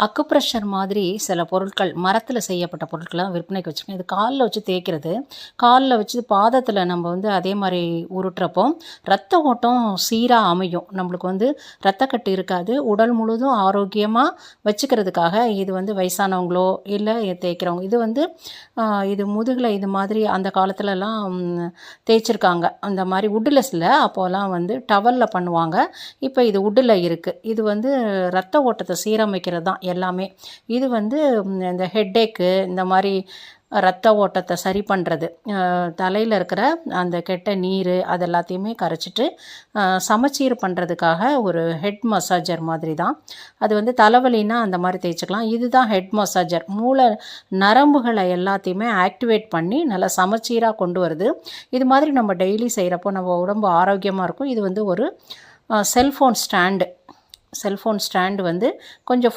Acupressure மாதிரி சில பொருட்கள் மரத்தில் செய்யப்பட்ட பொருட்கள்லாம் விற்பனைக்கு வச்சுருக்கேன் இது காலில் வச்சு தேய்க்கிறது. காலில் வச்சு பாதத்தில் நம்ம வந்து அதே மாதிரி உருட்டுறப்போ ரத்த ஓட்டம் சீராக அமையும். நம்மளுக்கு வந்து ரத்தக்கட்டு இருக்காது. உடல் முழுதும் ஆரோக்கியமாக வச்சுக்கிறதுக்காக இது வந்து வயசானவங்களோ இல்லை தேய்க்கிறவங்க இது வந்து இது முதுகில் இது மாதிரி அந்த காலத்துலலாம் தேய்ச்சிருக்காங்க. அந்த மாதிரி உட்டில் அப்போல்லாம் வந்து டவலில் பண்ணுவாங்க. இப்போ இது உட்டில் இருக்குது இது வந்து ரத்த ஓட்டத்தை சீரமைக்கிறது தான் எல்லாமே. இது வந்து இந்த ஹெட்டேக்கு இந்த மாதிரி ரத்த ஓட்டத்தை சரி பண்ணுறது தலையில் இருக்கிற அந்த கெட்ட நீர் அது எல்லாத்தையுமே கரைச்சிட்டு சமச்சீர் பண்ணுறதுக்காக ஒரு ஹெட் மசாஜர் மாதிரி தான் அது வந்து தலைவலின்னா அந்த மாதிரி தேய்ச்சிக்கலாம். இதுதான் ஹெட் மசாஜர் மூளை நரம்புகளை எல்லாத்தையுமே ஆக்டிவேட் பண்ணி நல்லா சமச்சீராக கொண்டு வருது. இது மாதிரி நம்ம டெய்லி செய்கிறப்போ நம்ம உடம்பு ஆரோக்கியமாக இருக்கும். இது வந்து ஒரு செல்ஃபோன் ஸ்டாண்டு செல்ஃபோன் ஸ்டாண்டு வந்து கொஞ்சம்